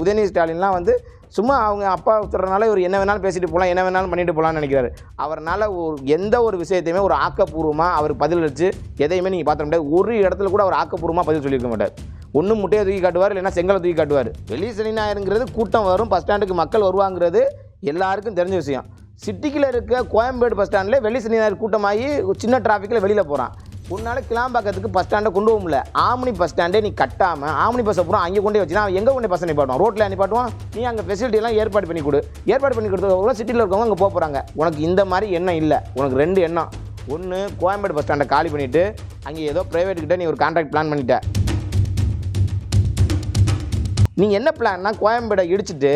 உதயநிதி ஸ்டாலின்லாம் வந்து சும்மா அவங்க அப்பா சொல்கிறனால இவர் என்ன வேணாலும் பேசிட்டு போகலாம் என்ன வேணாலும் பண்ணிட்டு போகலாம்னு நினைக்கிறாரு. அவர்னால ஒரு எந்த ஒரு விஷயத்தையுமே ஒரு ஆக்கப்பூர்வமாக அவர் பதில் எதையுமே நீங்கள் பார்த்த முடியாது. ஒரு இடத்துல கூட அவர் ஆக்கப்பூர்வமாக பதில் சொல்லியிருக்க மாட்டார். ஒன்று முட்டையை தூக்கி காட்டுவார் இல்லைன்னா செங்கலை தூக்கி காட்டுவார். வெளி சனி ஞாயிறுங்கிறது கூட்டம் வரும் பஸ் ஸ்டாண்டுக்கு மக்கள் வருவாங்கிறது எல்லாருக்கும் தெரிஞ்ச விஷயம். சிட்டிக்கில் இருக்க கோயம்பேடு பஸ் ஸ்டாண்டில் வெள்ளி சனி ஞாயிறு கூட்டமாகி ஒரு சின்ன டிராஃபிக்கில் வெளியில் போகிறான் உன்னால் கிளாம்பாக்கத்துக்கு பஸ் ஸ்டாண்டை கொண்டு போக முடியல. ஆம்னி பஸ் ஸ்டாண்டே நீ கட்டாமல் ஆம்னி பஸ்ஸை பூரா அங்கே கொண்டே வச்சுனா எங்கே கொண்டு பஸ் நிப்பாட்டுவான்? ரோட்டில் நிப்பாட்டுவான்? நீ அங்கே ஃபெசிலிட்டிலாம் ஏற்பாடு பண்ணி கொடு. ஏற்பாடு பண்ணி கொடுத்தவங்க சிட்டியில் இருக்கவங்க அங்கே போக போகிறாங்க உனக்கு இந்த மாதிரி எண்ணம் இல்லை. உனக்கு ரெண்டு எண்ணம். ஒன்று கோயம்பேடு பஸ் ஸ்டாண்டை காலி பண்ணிவிட்டு அங்கே ஏதோ ப்ரைவேட் கிட்ட நீ ஒரு கான்ட்ராக்ட் பிளான் பண்ணிட்ட. நீ என்ன பிளான்னா கோயம்பேடை இடிச்சிட்டு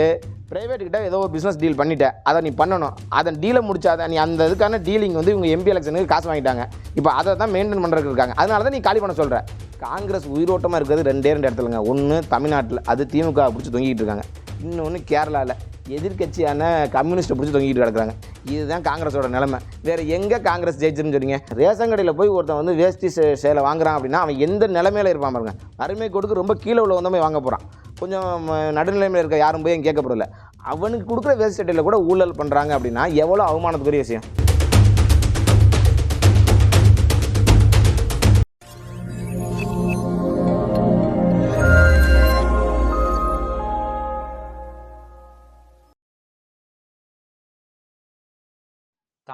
ப்ரைவேட்டுக்கிட்ட ஏதோ ஒரு பிஸ்னஸ் டீல் பண்ணிட்டேன். அதை நீ பண்ணணும். அதை டீலை முடிச்சாத நீ அந்த இதுக்கான டீலிங் வந்து இவங்க எம்பி எலெக்ஷனுக்கு காசு வாங்கிட்டாங்க. இப்போ அதை தான் மெயின்டைன் பண்ணுறதுக்கு இருக்காங்க. அதனால தான் நீ காலி பண்ண சொல்கிற காங்கிரஸ் உயிரோட்டமாக இருக்கிறது ரெண்டே ரெண்டு இடத்துலங்க. ஒன்று தமிழ்நாட்டில் அது திமுக பிடிச்சி தொங்கிட்டு இருக்காங்க. இன்னொன்று கேரளாவில் எதிர்க்கட்சியான கம்யூனிஸ்ட்டை பிடிச்சி தொங்கிட்டு கிடக்குறாங்க. இதுதான் காங்கிரஸோட நிலைமை. வேறு எங்கே காங்கிரஸ் ஜெயிச்சிருன்னு சொல்லிங்க ரேஷன் கடையில் போய் ஒருத்தன் வந்து வேஷ்டி சேலை வாங்குறான் அப்படின்னா அவன் எந்த நிலைமையில இருப்பான் பாருங்க. அருமை கொடுக்கு ரொம்ப கீழே உள்ள வந்தவன் வாங்க போகிறான் கொஞ்சம் நடுநிலைமையில் இருக்க யாரும் போய் கேட்கப்படல. அவனுக்கு கொடுக்குற வேஸ்ட் சட்டையில் கூட ஊழல் பண்ணுறாங்க அப்படின்னா எவ்வளோ அவமானத்துக்குரிய விஷயம்?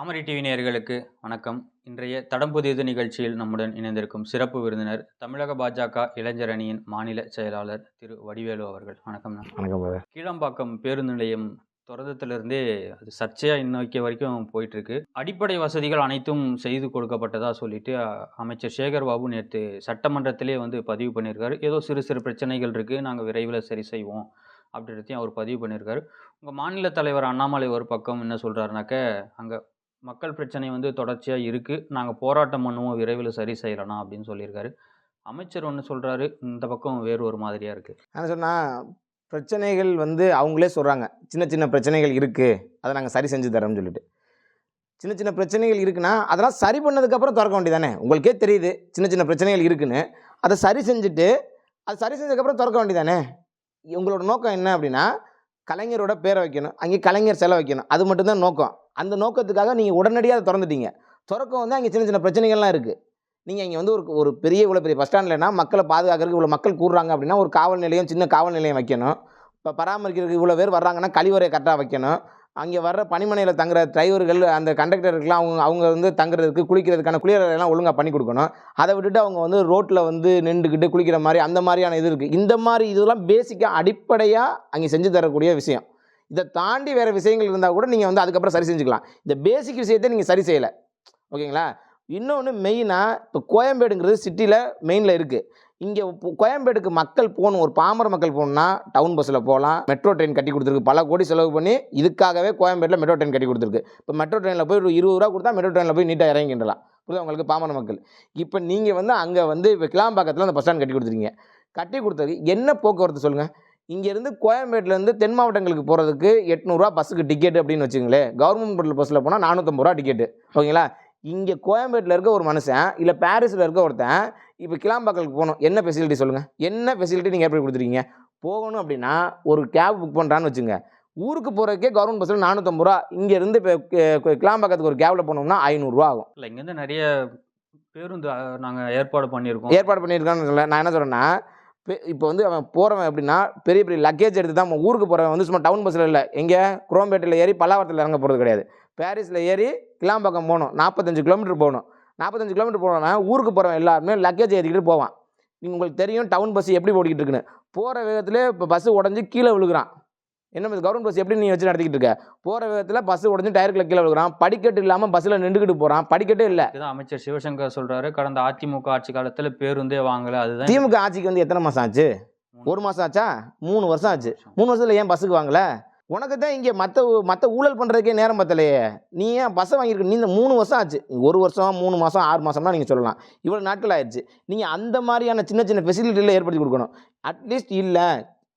தாமரை டிவி நேயர்களுக்கு வணக்கம். இன்றைய தடம் புதியது நிகழ்ச்சியில் நம்முடன் இணைந்திருக்கும் சிறப்பு விருந்தினர் தமிழக பாஜக இளைஞர் அணியின் மாநில செயலாளர் திரு வடிவேலு அவர்கள். வணக்கம் வணக்கம். கீழம்பாக்கம் பேருந்து நிலையம் திறந்ததுலேருந்தே அது சர்ச்சையாக இன்னைக்கு வரைக்கும் போயிட்டு இருக்கு அடிப்படை வசதிகள் அனைத்தும் செய்து கொடுக்கப்பட்டதா சொல்லிட்டு அமைச்சர் சேகர் பாபு நேற்று சட்டமன்றத்திலே வந்து பதிவு பண்ணியிருக்காரு. ஏதோ சிறு சிறு பிரச்சனைகள் இருக்கு நாங்கள் விரைவில் சரி செய்வோம் அப்படின்றதையும் அவர் பதிவு பண்ணியிருக்காரு. உங்கள் மாநில தலைவர் அண்ணாமலை ஒரு பக்கம் என்ன சொல்கிறாருனாக்க அங்கே மக்கள் பிரச்சனை வந்து தொடர்ச்சியாக இருக்குது நாங்கள் போராட்டம் பண்ணுவோம் விரைவில் சரி செய்யலாம் அப்படின்னு சொல்லியிருக்காரு. அமைச்சர் ஒன்று சொல்கிறாரு இந்த பக்கம் வேறு ஒரு மாதிரியாக இருக்குது நான் சொன்னால் பிரச்சனைகள் வந்து அவங்களே சொல்கிறாங்க சின்ன சின்ன பிரச்சனைகள் இருக்குது அதை நாங்கள் சரி செஞ்சு தரோம்னு சொல்லிட்டு. சின்ன சின்ன பிரச்சனைகள் இருக்குன்னா அதெல்லாம் சரி பண்ணதுக்கப்புறம் திறக்க வேண்டியதானே? உங்களுக்கே தெரியுது சின்ன சின்ன பிரச்சனைகள் இருக்குன்னு. அதை சரி செஞ்சுட்டு அது சரி செஞ்சதுக்கப்புறம் திறக்க வேண்டியதானே? உங்களோட நோக்கம் என்ன அப்படின்னா கலைஞரோட பேரை வைக்கணும். அங்கே கலைஞர் செலை வைக்கணும். அது மட்டும்தான் நோக்கம். அந்த நோக்கத்துக்காக நீங்கள் உடனடியாக அதை திறந்துட்டீங்க. திறக்கம் வந்து அங்கே சின்ன சின்ன பிரச்சனைகள்லாம் இருக்குது நீங்கள் இங்கே வந்து ஒரு ஒரு பெரிய இவ்வளோ பெரிய பஸ் ஸ்டாண்ட்லனா மக்களை பாதுகாக்கிறதுக்கு இவ்வளோ மக்கள் கூடுறாங்க அப்படின்னா ஒரு காவல் நிலையம் சின்ன காவல் நிலையம் வைக்கணும். இப்போ பராமரிக்கிறதுக்கு இவ்வளோ பேர் வர்றாங்கன்னா கழிவறை கரெக்டாக வைக்கணும். அங்கே வர்ற பணிமனையில் தங்குற டிரைவர்கள் அந்த கண்டக்டருக்குலாம் அவங்க அவங்க வந்து தங்குறதுக்கு குளிக்கிறதுக்கான குளியலறையெல்லாம் ஒழுங்காக பண்ணி கொடுக்கணும். அதை விட்டுட்டு அவங்க வந்து ரோட்டில் வந்து நின்றுக்கிட்டு குளிக்கிற மாதிரி அந்த மாதிரியான இது இருக்குது இந்த மாதிரி இதெல்லாம் பேசிக்காக அடிப்படையாக அங்கே செஞ்சு தரக்கூடிய விஷயம். இதை தாண்டி வேறு விஷயங்கள் இருந்தால் கூட நீங்கள் வந்து அதுக்கப்புறம் சரி செஞ்சுக்கலாம். இந்த பேசிக் விஷயத்தை நீங்கள் சரி செய்யலை. ஓகேங்களா? இன்னொன்று மெயினாக இப்போ கோயம்பேடுங்கிறது சிட்டியில் மெயினில் இருக்குது இங்கே கோயம்பேடுக்கு மக்கள் போகணும் ஒரு பாமர மக்கள் போகணுன்னா டவுன் பஸ்ஸில் போகலாம். மெட்ரோ ட்ரெயின் கட்டி கொடுத்துருக்கு. பல கோடி செலவு பண்ணி இதுக்காகவே கோயம்பேட்டில் மெட்ரோ ட்ரெயின் கட்டி கொடுத்துருக்கு. இப்போ மெட்ரோ ட்ரெயினில் போய் ஒரு இருபது ரூபா கொடுத்தா மெட்ரோ ட்ரெயினில் போய் நீட்டாக இறங்கிடலாம். புரியுது உங்களுக்கு? பாமர மக்கள். இப்போ நீங்கள் வந்து அங்கே வந்து இப்போ கிளாம்பாக்கத்தில் அந்த பஸ் ஸ்டாண்ட் கட்டி கொடுத்துருக்கீங்க. கட்டி கொடுத்தது என்ன போக்குவரத்து சொல்லுங்கள் இங்கேருந்து கோயம்பேட்டிலேருந்து தென் மாவட்டங்களுக்கு போகிறதுக்கு எட்நூறுரூவா பஸ்ஸுக்கு டிக்கெட் அப்படின்னு வச்சுங்களேன் கவர்மெண்ட் பஸ்ஸில் போனால் நானூற்றம்பது ரூபா டிக்கெட்டு ஓகேங்களா? இங்கே கோயம்பேட்டில் இருக்க ஒரு மனுஷன் இல்லை பாரிஸில் இருக்க ஒருத்தன் இப்போ கிளாம்பாக்கலுக்கு போகணும். என்ன ஃபெசிலிட்டி சொல்லுங்கள் என்ன ஃபெசிலிட்டி நீங்கள் எப்படி கொடுத்துருக்கீங்க? போகணும் அப்படின்னா ஒரு கேப் புக் பண்ணுறான்னு வச்சுங்க. ஊருக்கு போகிறதுக்கே கவர்மெண்ட் பஸ்ஸில் நானூற்றம்பது ரூபா. இங்கேருந்து இப்போ கிளாம்பாக்கத்துக்கு ஒரு கேபில் போனோம்னா ஐநூறுரூவா ஆகும். இல்லை இங்கேருந்து நிறைய பேருந்து நாங்கள் ஏற்பாடு பண்ணியிருக்கோம். ஏற்பாடு பண்ணியிருக்கான்னு சொல்ல நான் என்ன சொல்கிறேன்னா இப்போ வந்து அவன் போகிறவன் எப்படின்னா பெரிய பெரிய லக்கேஜ் எடுத்து தான் ஊருக்கு போகிறவன் வந்து சும்மா டவுன் பஸ்ஸில் இல்லை. எங்கே குரோம்பேட்டில் ஏறி பல்லாவரத்தில் இறங்க போகிறது கிடையாது. பாரிஸில் ஏறி கிளாம்பாக்கம் போகணும். நாற்பத்தஞ்சு கிலோமீட்டர் போகணும். நாற்பத்தஞ்சு கிலோமீட்டர் போனவன் ஊருக்கு போகிறவன் எல்லாருமே லக்கேஜ் ஏற்றிக்கிட்டு போவான். நீங்கள் உங்களுக்கு தெரியும் டவுன் பஸ் எப்படி ஓடிக்கிட்டு இருக்குன்னு. போகிற வேகத்திலே இப்போ பஸ்ஸு உடஞ்சி கீழே விழுகிறான். என்ன கவர்மெண்ட் பஸ் எப்படி நீ வச்சு நடத்திக்கிட்டு இருக்க? போகிற வேகத்தில் பஸ்ஸு உடஞ்சி டயருக்குள்ள கீழே விழுகிறான். படிக்கட்டு இல்லாமல் பஸ்ஸில் நின்றுக்கிட்டு போகிறான் படிக்கட்டே இல்லை. அமைச்சர் சிவசங்கர் சொல்றாரு. கடந்த அதிமுக ஆட்சி காலத்துல பேருந்தே வாங்கல. அதுதான் திமுக ஆட்சிக்கு வந்து எத்தனை மாதம் ஆச்சு? ஒரு மாதம் ஆச்சா? மூணு வருஷம் ஆச்சு. மூணு வருஷத்தில் ஏன் பஸ்ஸுக்கு வாங்கல? உனக்கு தான் இங்கே மற்ற மற்ற ஊழல் பண்ணுறதுக்கே நேரம் பத்தலையே. நீ ஏன் பஸ்ஸை வாங்கியிருக்க? நீ இந்த மூணு வருஷம் ஆச்சு. ஒரு வருஷம் மூணு மாதம் ஆறு மாதம்னா நீங்கள் சொல்லலாம். இவ்வளோ நாட்கள் ஆயிடுச்சு. நீங்கள் அந்த மாதிரியான சின்ன சின்ன ஃபெசிலிட்டியில் ஏற்படுத்தி கொடுக்கணும். அட்லீஸ்ட் இல்லை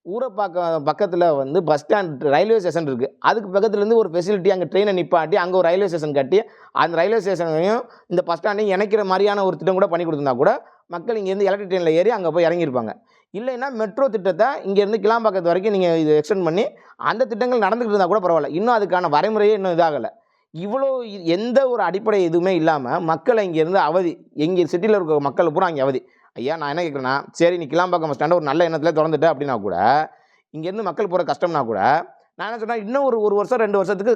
ஊரை பக்கம் பக்கத்தில் வந்து பஸ் ஸ்டாண்ட் ரயில்வே ஸ்டேஷன் இருக்குது அதுக்கு பக்கத்துலேருந்து ஒரு ஃபெசிலிட்டி அங்கே ட்ரெயினை நிப்பாட்டி அங்கே ஒரு ரயில்வே ஸ்டேஷன் கட்டி அந்த ரயில்வே ஸ்டேஷனையும் இந்த பஸ் ஸ்டாண்டையும் இணைக்கிற மாதிரியான ஒரு திட்டம் கூட பண்ணி கொடுத்துருந்தா கூட மக்கள் இங்கேருந்து எலக்ட்ரிக் ட்ரெயினில் ஏறி அங்கே போய் இறங்கியிருப்பாங்க. இல்லைன்னா மெட்ரோ திட்டத்தை இங்கேருந்து கிளாம்பாக்கத்து வரைக்கும் நீங்கள் இது எக்ஸ்டெண்ட் பண்ணி அந்த திட்டங்கள் நடந்துக்கிட்டு இருந்தால் கூட பரவாயில்ல. இன்னும் அதுக்கான வரைமுறையே இன்னும் இதாகலை. இவ்வளோ எந்த ஒரு அடிப்படை எதுவுமே இல்லாமல் மக்களை இங்கேருந்து அவதி எங்கே சிட்டியில் இருக்க மக்கள் பூரா அங்கே அவதி. ஐயா நான் என்ன கேட்குறேன்னா சரி நீ கிளாம்பாக்கம் ஸ்டாண்டை ஒரு நல்ல எண்ணத்தில் திறந்துட்டேன் அப்படின்னா கூட இங்கேருந்து மக்கள் போகிற கஷ்டம்னா கூட நான் என்ன சொன்னேன் இன்னும் ஒரு ஒரு வருஷம் ரெண்டு வருஷத்துக்கு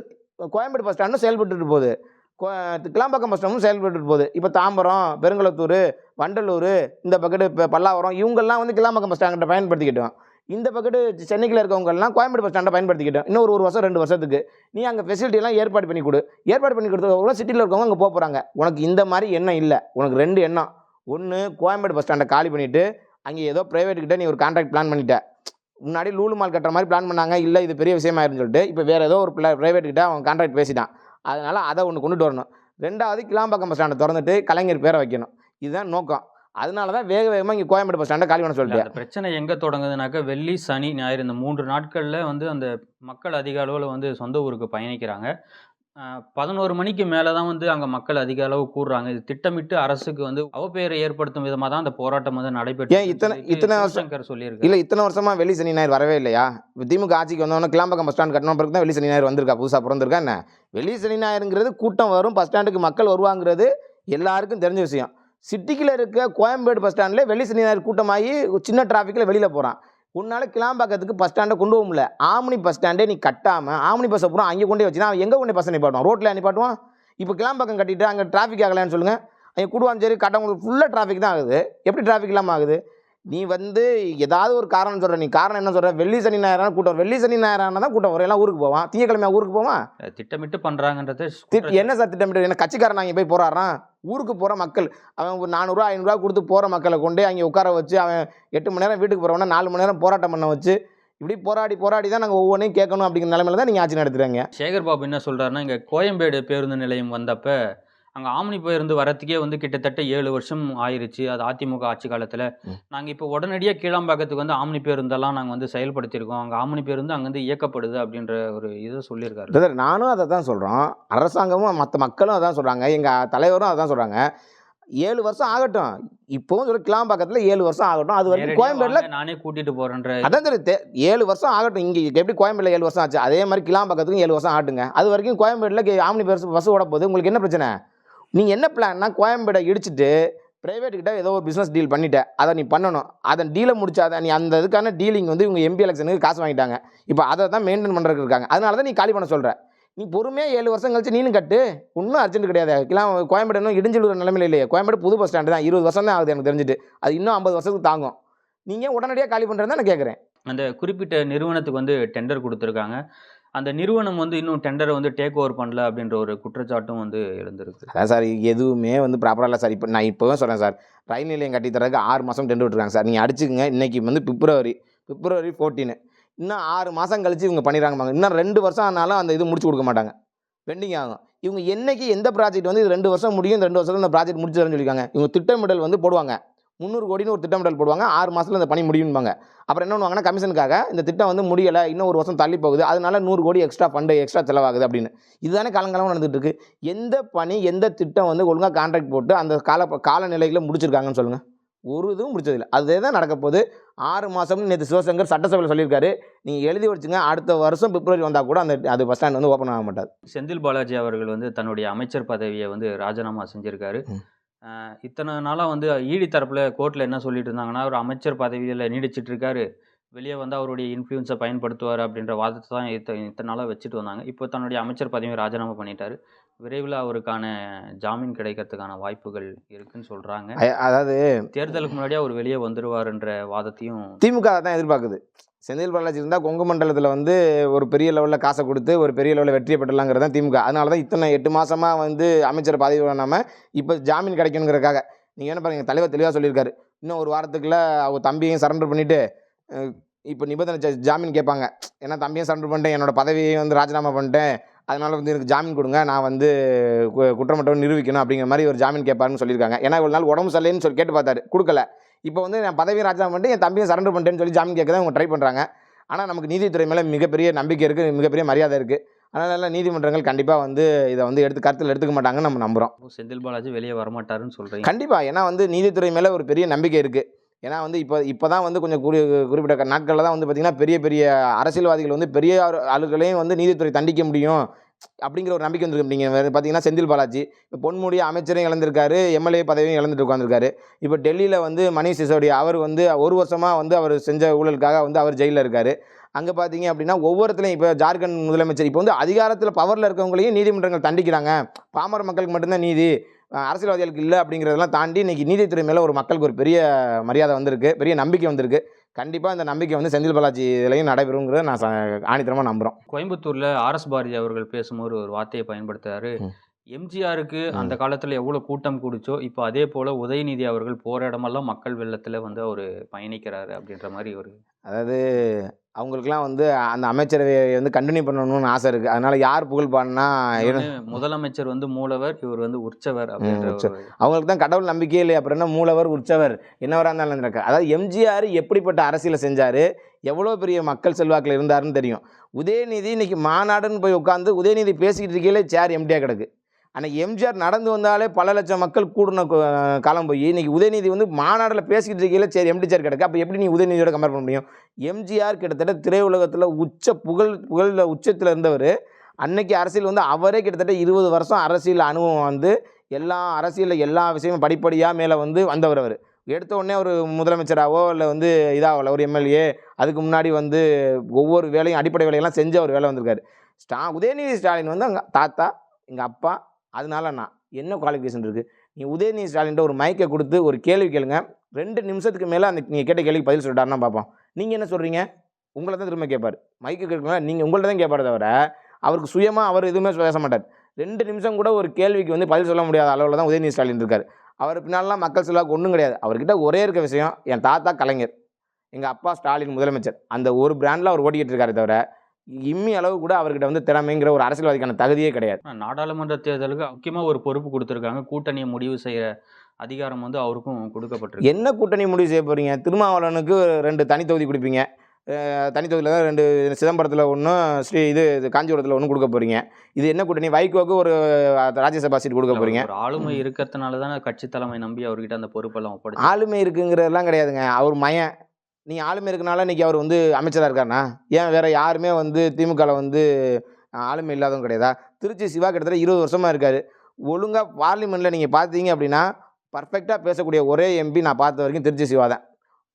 கோயம்பேடு பஸ் ஸ்டாண்டும் செயல்பட்டுட்டு போகுது. கிளாம்பாக்கம் பஸ் ஸ்டாண்டும் செயல்பட்டு போகுது. இப்போ தாம்பரம் பெருங்குளத்தூர் வண்டலூர் இந்த பக்கெட்டு இப்போ பல்லாவரம் இவங்கெல்லாம் வந்து கிளாம்பாக்கம் பஸ் ஸ்டாண்டை பயன்படுத்திக்கிட்டோம். இந்த பக்கெட்டு சென்னைக்கில் இருக்கவங்கெல்லாம் கோயம்பேடு பஸ் ஸ்டாண்டை பயன்படுத்திக்கிட்டோம். இன்னும் ஒரு வருஷம் ரெண்டு வருஷத்துக்கு. நீ அங்கே ஃபெசிலிட்டிலாம் ஏற்பாடு பண்ணி கொடு. ஏற்பாடு பண்ணி கொடுத்தது கூட சிட்டியில் இருக்கவங்க அங்கே போக போகிறாங்க உனக்கு இந்த மாதிரி எண்ணம் இல்லை. உனக்கு ரெண்டு எண்ணம். ஒன்று கோயம்பேடு பஸ் ஸ்டாண்டை காலி பண்ணிவிட்டு அங்கே ஏதோ ப்ரைவேட்டுக்கிட்ட நீ ஒரு கான்ட்ராக்ட் பிளான் பண்ணிட்ட. முன்னாடி லூலு மால் கட்டுற மாதிரி பிளான் பண்ணாங்க. இல்லை இது பெரிய விஷயமாயிருன்னு சொல்லிட்டு இப்போ வேறு ஏதோ ஒரு ப்ரைவேட் ப்ரைவேட்டுக்கிட்ட அவன் கான்ட்ராக்ட் பேசிட்டான். அதனால் அதை ஒன்று கொண்டுட்டு வரணும். ரெண்டாவது கிளாம்பாக்கம் பஸ் ஸ்டாண்டை திறந்துட்டு கலைஞர் பேரை வைக்கணும். இதுதான் நோக்கம். அதனால தான் வேக வேகமாக இங்கே கோயம்பேடு பஸ் ஸ்டாண்டை காலி பண்ண சொல்லிட்டு பிரச்சனை எங்க தொடங்குதுனாக்கா வெள்ளி சனி ஞாயிறு இந்த மூன்று நாட்கள்ல வந்து அந்த மக்கள் அதிக அளவுல வந்து சொந்த ஊருக்கு பயணிக்கிறாங்க. பதினோரு மணிக்கு மேலே தான் வந்து அங்கே மக்கள் அதிக அளவு கூடுறாங்க. இது திட்டமிட்டு அரசுக்கு வந்து அவப்பெயரை ஏற்படுத்தும் விதமாக தான் அந்த போராட்டம் வந்து நடைபெற்று இத்தனை- இத்தனை வருஷம்- சொல்லியிருக்கு இல்லை இத்தனை வருஷமாக வெள்ளி சனி ஞாயிறு வரவே இல்லையா? திமுக ஆட்சிக்கு வந்தவொடனே கிளாம்பாக்கம் பஸ் ஸ்டாண்ட் கட்டின பிறகு தான் வெள்ளி சனி ஞாயிறு வந்திருக்கா? புதுசாக பிறந்திருக்கா என்ன? வெள்ளி சனி ஞாயிறுங்கிறது கூட்டம் வரும் பஸ் ஸ்டாண்டுக்கு மக்கள் வருவாங்கிறது எல்லாருக்கும் தெரிஞ்ச விஷயம். சிட்டிக்குள்ள இருக்க கோயம்பேடு பஸ் ஸ்டாண்டில் வெள்ளி சனி ஞாயிறு கூட்டமாகி சின்ன டிராஃபிக்கில் வெளியில் போகிறான் உன்னால் கிளாம்பாக்கத்துக்கு பஸ் ஸ்டாண்டை கொண்டு போக முடியல. ஆம்னி பஸ் ஸ்டாண்டே நீ கட்டாமல் ஆம்னி பஸ்ஸை பூரா அங்கே கொண்டு வச்சுனா அவன் எங்கே கொண்டு பஸ் நிப்பாட்டுவான்? ரோட்டில் நிப்பாட்டுவான்? இப்போ கிளாம்பாக்கம் கட்டிட்டு அங்கே டிராஃபிக் ஆகலைன்னு சொல்லுங்கள் அங்கே கூடுவாஞ்சேரி கட்டவங்களுக்கு ஃபுல்லாக டிராஃபிக் தான் ஆகுது. எப்படி டிராஃபிக் இல்லாமல் ஆகுது? நீ வந்து ஏதாவது ஒரு காரணம் சொல்கிற நீ காரணம் என்ன சொல்கிற வெள்ளி சனி ஞாயிறான கூட்டம். வெள்ளி சனி ஞாயிறான தான் கூட்டம் வரும். எல்லாம் ஊருக்கு போவான் திங்கக்கிழமையா ஊருக்கு போவான் திட்டமிட்டு பண்றாங்கன்றது திட்- என்ன சார் திட்டமிட்டு? என்ன கட்சிக்காரன் அங்கே போய் போறாரான் ஊருக்கு போகிற மக்கள். அவன் ஒரு நானூறுரூவா ஐநூறுரூவா கொடுத்து போகிற மக்களை கொண்டு அங்கே உட்கார வச்சு அவன் எட்டு மணி நேரம் வீட்டுக்கு போகிறவன நாலு மணி நேரம் போராட்டம் பண்ண வச்சு இப்படி போராடி போராடி தான் நாங்கள் ஒவ்வொன்றையும் கேட்கணும் அப்படிங்கிற நிலமையில தான் நீங்கள் ஆட்சி நடத்துகிறாங்க சேகர் பாபு என்ன சொல்கிறாருன்னா இங்கே கோயம்பேடு பேருந்து நிலையம் வந்தப்போ அங்க ஆம்னி பேருந்து வரத்துக்கே வந்து கிட்டத்தட்ட ஏழு வருஷம் ஆயிருச்சு. அது அதிமுக ஆட்சி காலத்துல. ம். நாங்க இப்போ உடனடியாக கீழாம்பாக்கத்துக்கு வந்து ஆம்னி பேருந்தெல்லாம் நாங்க வந்து செயல்படுத்தியிருக்கோம். அங்க ஆம்னி பேருந்து அங்க வந்து இயக்கப்படுது அப்படின்ற ஒரு இதை சொல்லியிருக்காரு. நானும் அதை தான் சொல்கிறோம் அரசாங்கமும் மற்ற மக்களும் அதான் சொல்கிறாங்க எங்கள் தலைவரும் அதான் சொல்கிறாங்க ஏழு வருஷம் ஆகட்டும். இப்போவும் சொல்ல கிளாம்பாக்கத்தில் ஏழு வருஷம் ஆகட்டும். அது வரைக்கும் கோயம்பேடுல வாங்க, நானே கூட்டிட்டு போறேன்ற அதான் தெரியும் தே- ஏழு வருஷம் ஆகட்டும். இங்கே எப்படி கோயம்பேடுல ஏழு வருஷம் ஆச்சு? அதே மாதிரி கிளாம்பாக்கத்துக்கும் ஏழு வருஷம் ஆகட்டுங்க. அது வரைக்கும் கோயம்பேடுல ஆம்னி பஸ் பஸ் ஓட போகுது. உங்களுக்கு என்ன பிரச்சனை? நீங்கள் என்ன பிளான்னா கோயம்பேடை இடிச்சிட்டு ப்ரைவேட்டுக்கிட்ட ஏதோ ஒரு பிஸ்னஸ் டீல் பண்ணிட்டேன் அதை நீ பண்ணணும். அதை டீலை முடிச்சாத நீ அந்த இதுக்கான டீலிங் வந்து இவங்க எம்பி எலெக்ஷனுக்கு காசு வாங்கிட்டாங்க. இப்போ அதை தான் மெயின்டைன் பண்ணுறதுக்கு இருக்காங்க. அதனால தான் நீ காலி பண்ண சொல்கிற நீ பொறுமையாக ஏழு வருஷம் கழிச்சு நீனும் கட்டு. ஒன்றும் அர்ஜென்ட் கிடையாது. கிளா கோயம்பேடு இன்னும் இடிஞ்சில் நிலைமையில இல்லையே. கோயம்பேடு புது பஸ் ஸ்டாண்டு தான். இருபது வருஷம் தான் ஆகுது எனக்கு தெரிஞ்சுட்டு. அது இன்னும் ஐம்பது வருஷத்துக்கு தாங்கும். நீங்கள் உடனடியாக காலி பண்ணுறேன் நான் கேட்குறேன் அந்த குறிப்பிட்ட நிறுவனத்துக்கு வந்து டெண்டர் கொடுத்துருக்காங்க. அந்த நிறுவனம் வந்து இன்னும் டெண்டரை வந்து டேக் ஓவர் பண்ணல அப்படின்ற ஒரு குற்றச்சாட்டும் வந்து எழுந்திருக்கு. அதான் சார் எதுவுமே வந்து ப்ராப்பராக இல்லை சார். இப்போ நான் இப்போவே சொல்கிறேன் சார். ரயில் நிலையம் கட்டி தரதுக்கு ஆறு மாதம் டெண்டர் விட்டுருக்காங்க சார். நீங்கள் அடிச்சுக்கங்க. இன்றைக்கி வந்து பிப்ரவரி பிப்ரவரி ஃபோர்டீனு இன்னும் ஆறு மாதம் கழித்து இவங்க பண்ணிடுறாங்க இன்னும் ரெண்டு வருஷம் ஆனாலும் அந்த இது முடிச்சு கொடுக்க மாட்டாங்க. பெண்டிங் ஆகும். இவங்க என்றைக்கு எந்த ப்ராஜெக்ட் வந்து இது ரெண்டு வருஷம் முடியும் இந்த ரெண்டு வருஷத்தில் இந்த ப்ராஜெக்ட் முடிச்சுதான்னு சொல்லியிருக்காங்க. இவங்க திட்டமிடல் வந்து போடுவாங்க. முந்நூறு கோடின்னு ஒரு திட்டமிடல் போடுவாங்க. ஆறு மாதத்தில் இந்த பணி முடியும்பாங்க. அப்புறம் என்ன பண்ணுவாங்கன்னா கமிஷனுக்காக இந்த திட்டம் வந்து முடியலை இன்னும் ஒரு வருஷம் தள்ளி போகுது அதனால நூறு கோடி எக்ஸ்ட்ரா ஃபண்டு எக்ஸ்ட்ரா செலவாகுது அப்படின்னு. இதுதானே காலங்காலமாக நடந்துட்டு இருக்கு. எந்த பணி எந்த திட்டம் வந்து ஒழுங்காக கான்ட்ராக்ட் போட்டு அந்த கால காலநிலையில் முடிச்சிருக்காங்கன்னு சொல்லுங்கள் ஒரு இதுவும் முடிச்சதில்லை. அதே தான் நடக்க போகுது. ஆறு மாதம்னு நேற்று சிவசங்கர் சட்டசபையில் சொல்லியிருக்காரு. நீங்கள் எழுதி வச்சுங்க அடுத்த வருஷம் பிப்ரவரி வந்தால் கூட அந்த அது பஸ் ஸ்டாண்ட் வந்து ஓப்பன் ஆக மாட்டாது. செந்தில் பாலாஜி அவர்கள் வந்து தன்னுடைய அமைச்சர் பதவியை வந்து ராஜினாமா செஞ்சிருக்காரு. இத்தனை நாளாக வந்து ஈடி தரப்புல கோர்ட்டில் என்ன சொல்லிட்டு இருந்தாங்கன்னா ஒரு அமைச்சர் பதவியில் நீடிச்சிட்டு இருக்காரு. வெளியே வந்து அவருடைய இன்ஃப்ளூயன்ஸை பயன்படுத்துவார் அப்படின்ற வாதத்தை தான் இத்த இத்தனை நாளாக வச்சுட்டு வந்தாங்க. இப்போ தன்னுடைய அமைச்சர் பதவியை ராஜினாமா பண்ணிட்டாரு. விரைவில் அவருக்கான ஜாமீன் கிடைக்கிறதுக்கான வாய்ப்புகள் இருக்குன்னு சொல்கிறாங்க அதாவது தேர்தலுக்கு முன்னாடியே அவர் வெளியே வந்துருவாருன்ற வாதத்தையும் திமுக தான் எதிர்பார்க்குது. செந்தில் பாலாஜி இருந்தால் கொங்கு மண்டலத்தில் வந்து ஒரு பெரிய லெவலில் காசை கொடுத்து ஒரு பெரிய லெவலில் வெற்றியை பெற்றலாங்கிறது தான் திமுக. அதனால தான் இத்தனை எட்டு மாதமாக வந்து அமைச்சர் பதவி பண்ணாமல் இப்போ ஜாமீன் கிடைக்கணுங்கிறக்காக நீங்கள் என்ன பாருங்கள் தலைவர் தெளிவாக சொல்லியிருக்காரு. இன்னும் ஒரு வாரத்துக்குள்ளே அவங்க தம்பியையும் சரண்டர் பண்ணிவிட்டு இப்போ நிபந்தனை ஜாமீன் கேட்பாங்க. ஏன்னா தம்பியும் சரண்டர் பண்ணிட்டேன் என்னோட பதவியை வந்து ராஜினாமா பண்ணிட்டேன். அதனால் வந்து எனக்கு ஜாமீன் கொடுங்க நான் வந்து கு- நிரூபிக்கணும் அப்படிங்கிற மாதிரி ஒரு ஜாமீன் கேட்பாருன்னு சொல்லியிருக்காங்க. ஏன்னா இவ்வளோ நாள் உடம்பு சரியில்லைன்னு சொல்லி கேட்டு பார்த்தாரு. கொடுக்கல. இப்போ வந்து நான் பதவியும் ராஜினாமா பண்ணிட்டு என் தம்பியும் சரண்டர் பண்ணிட்டேன்னு சொல்லி ஜாமீன் கேட்க தான் அவங்க ட்ரை பண்ணுறாங்க ஆனால் நமக்கு நீதித்துறை மேலே மிகப்பெரிய நம்பிக்கை இருக்குது மிகப்பெரிய மரியாதை இருக்குது அதனால நீதிமன்றங்கள் கண்டிப்பாக வந்து இதை வந்து எடுத்து கருத்தில் எடுத்துக்க மாட்டாங்கன்னு நம்ம நம்புகிறோம் செந்தில் பாலாஜி வெளியே வரமாட்டாருன்னு சொல்கிறீங்க கண்டிப்பாக ஏன்னா வந்து நீதித்துறை மேலே ஒரு பெரிய நம்பிக்கை இருக்குது ஏன்னா வந்து இப்போ இப்போ தான் வந்து கொஞ்சம் குறி குறிப்பிட்ட நாட்களில் தான் வந்து பார்த்திங்கன்னா பெரிய பெரிய அரசியல்வாதிகள் வந்து பெரிய ஆளு- ஆளுகளையும் வந்து நீதித்துறை தண்டிக்க முடியும். அப்படிங்கிற ஒரு நம்பிக்கை வந்துருக்கு. நீங்கள் பார்த்தீங்கன்னா செந்தில் பாலாஜி இப்போ பொன்முடி அமைச்சரையும் இழந்திருக்காரு எம்எல்ஏ பதவியும் இழந்துட்டு உட்காந்துருக்காரு இப்போ டெல்லியில் வந்து மணிஷ் சிசோடியா அவர் வந்து ஒரு வருஷமாக வந்து அவர் செஞ்ச ஊழலுக்காக வந்து அவர் ஜெயிலில் இருக்கார். அங்கே பார்த்தீங்க அப்படின்னா ஒவ்வொருத்தலையும் இப்போ ஜார்க்கண்ட் முதலமைச்சர் இப்போ வந்து அதிகாரத்தில் பவரில் இருக்கவங்களையும் நீதிமன்றங்கள் தண்டிக்கிறாங்க. பாமர மக்களுக்கு மட்டும்தான் நீதி அரசியல்வாதிகளுக்கு இல்லை அப்படிங்கிறதெல்லாம் தாண்டி இன்றைக்கி நீதித்துறை மேலே ஒரு மக்களுக்கு ஒரு பெரிய மரியாதை வந்திருக்கு பெரிய நம்பிக்கை வந்திருக்கு. கண்டிப்பாக இந்த நம்பிக்கை வந்து செந்தில் பாலாஜி இதுலையும் நடைபெறுங்கிறத நான் ச- ஆணித்தரமாக நம்புகிறோம் கோயம்புத்தூர்ல ஆர்எஸ் பாரதி அவர்கள் பேசும்போது ஒரு வார்த்தையை பயன்படுத்துறாரு ம். எம்ஜிஆருக்கு. அந்த காலத்துல எவ்வளவு கூட்டம் கூடிச்சோ இப்போ அதே போல உதயநிதி அவர்கள் போற இடமெல்லாம் மக்கள் வெள்ளத்துல வந்து அவர் பயணிக்கிறாரு அப்படின்ற மாதிரி ஒரு அதாவது அவங்களுக்குலாம் வந்து அந்த அமைச்சரவையை வந்து கண்டினியூ பண்ணணும்னு ஆசை இருக்குது அதனால் யார் புகழ் பாடினா முதலமைச்சர் வந்து மூலவர் இவர் வந்து உற்சவர் அவங்களுக்கு தான் கடவுள் நம்பிக்கையே இல்லை அப்புறம் என்ன? மூலவர் உற்சவர் என்னவராக இருந்தாலும் இருந்திருக்காரு அதாவது எம்ஜிஆர் எப்படிப்பட்ட அரசியலை செஞ்சார்? எவ்வளோ பெரிய மக்கள் செல்வாக்கில் இருந்தாருன்னு தெரியும். உதயநிதி இன்னைக்கு மாநாடுன்னு போய் உட்காந்து உதயநிதி பேசிக்கிட்டு இருக்கையிலே சேர் எம்டியாக கிடக்கு. அன்றைக்கி எம்ஜிஆர் நடந்து வந்தாலே பல லட்சம் மக்கள் கூடின காலம் போய். இன்றைக்கி உதயநிதி வந்து மாநாட்டில் பேசிக்கிட்டு இருக்கையில சரி எம்டிஆர் கிடக்கு. அப்போ எப்படி நீ உதயநிதியோட கம்பேர் பண்ண முடியும்? எம்ஜிஆர் கிட்டத்தட்ட திரையுலகத்தில் உச்ச புகழ் புகழில் உச்சத்தில் இருந்தவர். அன்னைக்கு அரசியல் வந்து அவரே கிட்டத்தட்ட இருபது வருஷம் அரசியல் அனுபவம் வந்து எல்லா அரசியலில் எல்லா விஷயமும் படிப்படியாக மேலே வந்து வந்தவர் அவர். எடுத்த உடனே ஒரு முதலமைச்சராகவோ இல்லை வந்து இதாகல ஒரு எம்எல்ஏ அதுக்கு முன்னாடி வந்து ஒவ்வொரு வேலையும் அடிப்படை வேலையெல்லாம் செஞ்சு அவர் வேலை வந்திருக்காரு. ஸ்டா உதயநிதி ஸ்டாலின் வந்து அங்கே தாத்தா எங்கள் அப்பா அதனால நான் என்ன குவாலிஃபிகேஷன் இருக்குது நீ உதயநிதி ஸ்டாலின்ட்ட ஒரு மைக்கை கொடுத்து ஒரு கேள்வி கேளுங்க. ரெண்டு நிமிஷத்துக்கு மேலே அந்த நீங்கள் கேட்ட கேள்விக்கு பதில் சொல்லிட்டாருன்னா பார்ப்போம். நீங்கள் என்ன சொல்கிறீங்க உங்களை தான் திரும்ப கேட்பார் மைக்கு கேட்கல நீங்கள் உங்கள்ட்ட தான் கேட்பார் தவிர அவருக்கு சுயமாக அவர் எதுவுமே பேச மாட்டார். ரெண்டு நிமிஷம் கூட ஒரு கேள்விக்கு வந்து பதில் சொல்ல முடியாத அளவில் தான் உதயநிதி ஸ்டாலின் இருக்கார். அவர் பின்னாலலாம் மக்கள் செல்வாக்கு ஒன்றும் கிடையாது. அவர்கிட்ட ஒரே இருக்க விஷயம் என் தாத்தா கலைஞர். எங்கள் அப்பா ஸ்டாலின் முதலமைச்சர். அந்த ஒரு பிராண்டில் அவர் ஓடிக்கிட்டு இருக்காரு தவிர இம்மி அளவு கூட அவர்கிட்ட வந்து திறமைங்கிற ஒரு அரசியல்வாதிக்கான தகுதியே கிடையாது. நாடாளுமன்ற தேர்தலுக்கு முக்கியமா ஒரு பொறுப்பு கொடுத்துருக்காங்க. கூட்டணியை முடிவு செய்யற அதிகாரம் வந்து அவருக்கும் கொடுக்கப்பட்டிருக்கு. என்ன கூட்டணி முடிவு செய்ய போகிறீங்க திருமாவளவனுக்கு ரெண்டு தனி தொகுதி கொடுப்பீங்க. தனி தொகுதியில் தான் ரெண்டு சிதம்பரத்தில் ஒன்றும் ஸ்ரீ இது காஞ்சிபுரத்தில் ஒன்றும் கொடுக்க போகிறீங்க இது என்ன கூட்டணி? வைகோக்கு ஒரு ராஜ்யசபா சீட் கொடுக்க போகிறீங்க ஒரு ஆளுமை இருக்கிறதுனால தானே கட்சி தலைமை நம்பி அவர்கிட்ட அந்த பொறுப்பெல்லாம் ஆளுமை இருக்குங்கிறதெல்லாம் கிடையாதுங்க. அவர் மயன். நீ ஆளுமை இருக்கனால இன்னைக்கு அவர் வந்து அமைச்சராக இருக்காருண்ணா. ஏன் வேறு யாருமே வந்து திமுகவில் வந்து ஆளுமை இல்லாதவங்க கிடையாதா? திருச்சி சிவா கிட்டத்தட்ட இருபது வருஷமாக இருக்கார். ஒழுங்காக பார்லிமெண்ட்டில் நீங்கள் பார்த்தீங்க அப்படின்னா பர்ஃபெக்டாக பேசக்கூடிய ஒரே எம்பி நான் பார்த்த வரைக்கும் திருச்சி சிவா தான்.